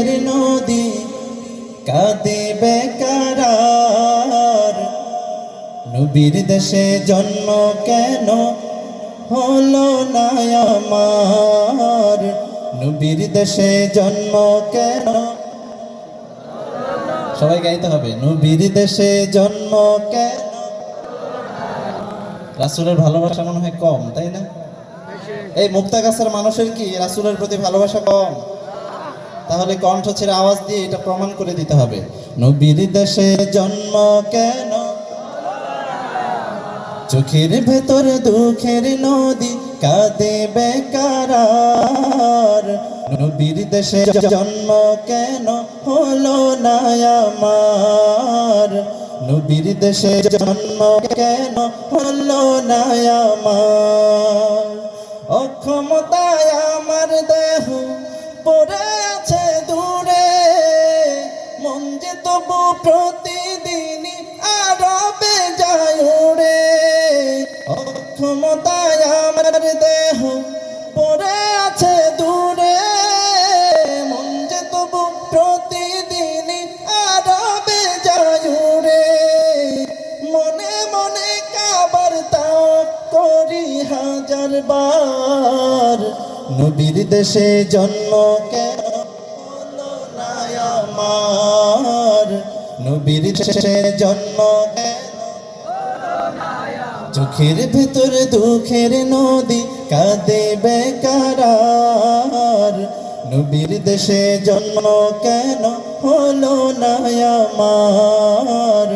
নদী কাঁদে বেকারার। নবীর দেশে জন্ম কেন হলো না আমার? নবীর দেশে জন্ম কেন? সবাই গাইতে হবে, নবীর দেশে জন্ম কেন? রাসুলের ভালোবাসা মনে হয় কম, তাই না? এই মুক্তা গাছের মানুষের কি রাসুলের প্রতি ভালোবাসা কম? তাহলে কণ্ঠ ছেড়ে আওয়াজ দিয়ে এটা প্রমাণ করে দিতে হবে। নবীর দেশে জন্ম কেন? চোখের ভেতর দুঃখের নদী কাঁদে বেকারার। নবীর দেশে জন্ম কেন হলো না আমার? নবীর দেশে জন্ম কেন হলো না আমার? অক্ষমতায় আমার দেহ পড়ে আছে দূরে, মন যে তবু প্রতিদিনই আরবে যায় উড়ে অক্ষমতায় আমার দেহ পড়ে আছে দূরে, মন যে তবু প্রতিদিনই আরবে যায় উড়ে মনে মনে কাবার তাও করি হাজার বার। নবীর দেশে জন্ম না আমার নবীর জন্ম চোখের ভেতর দুঃখের নদী কাঁদে বেকার নবীর দেশে জন্ম কেন হলো না আমার?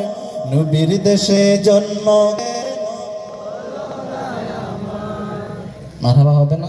নবীর দেশে জন্ম কেন মারহাবা হবে না?